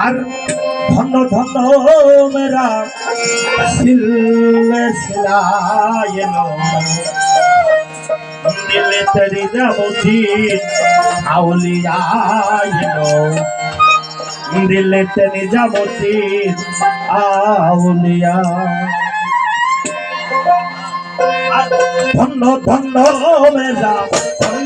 আর ধন্য ধন্য মেরা সিলায়নো দিলে তেরি যাবতি আউলিয়ায়নো দিলে তেরি যাবতি আউলিয়া ধন্য ধন্য মেরা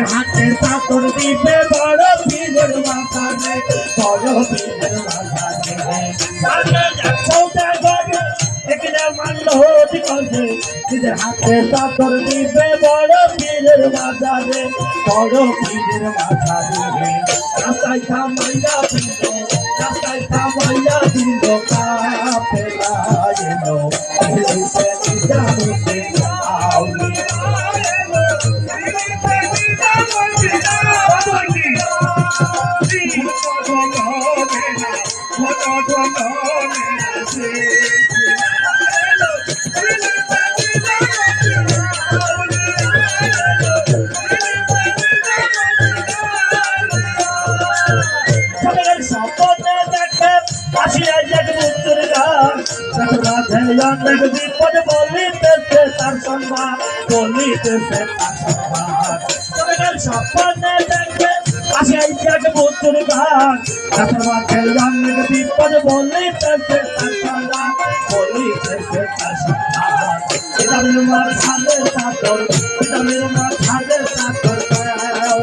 নিজের হাতে চাকর দিবে বড় পীরের মাথায় বড় পীরের মাথায় হাতে চাকর দিবে বড় পীরের মাথায় বড় রাস্তায় থামাইয়া দিল, রাস্তায় থামাইয়া দিল বিপদ বলিতেছে তার সম্মান বলিতেছে তার সম্মান সবের সম্পদে দেখে আসিয়া জগবুত্তর গান সর্বা ধৈর্য বিপদ বলিতেছে তার সম্মান বলিতেছে তার এটা মেরো মাথালে সাতর এটা মেরো মাথালে সাতর কাউ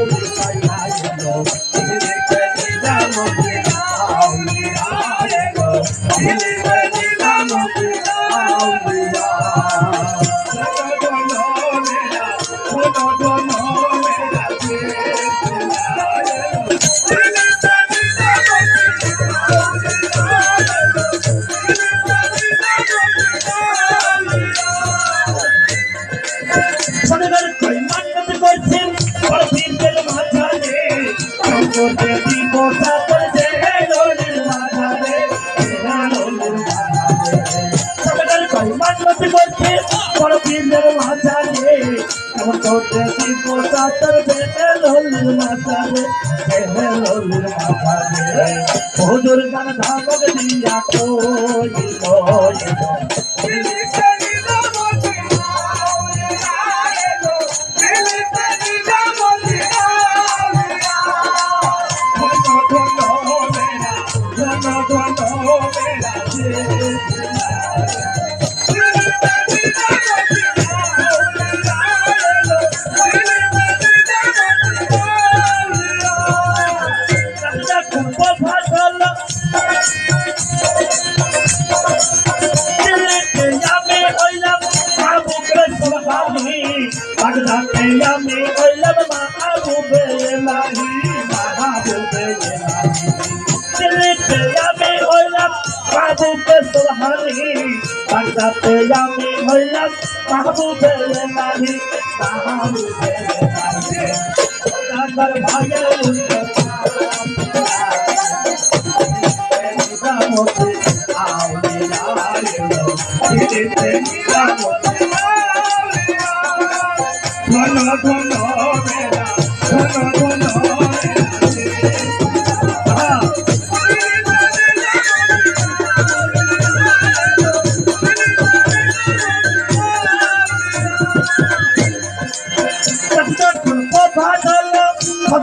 কেমন করতে দিব সাতর যে লোলের মাঝারে লোলের মাঝারে ও গান ধামক দিয়া কোই কই আমি ওইলাম মাহবুবে লাহি মাহবুবে লাহি দিল্লিতে আমি হইলাম, মাহবুবে সোহানি। বাগদাতে আমি হইলাম, মাহবুবে লাহি মাহবুবে লাহি ডাক্তার ভাইয়ের উল্টো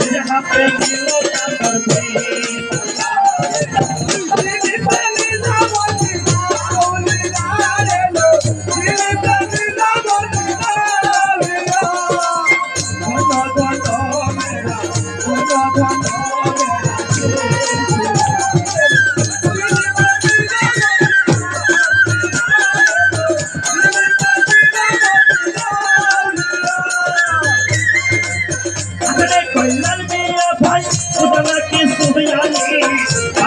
जहाँ पे मिलो का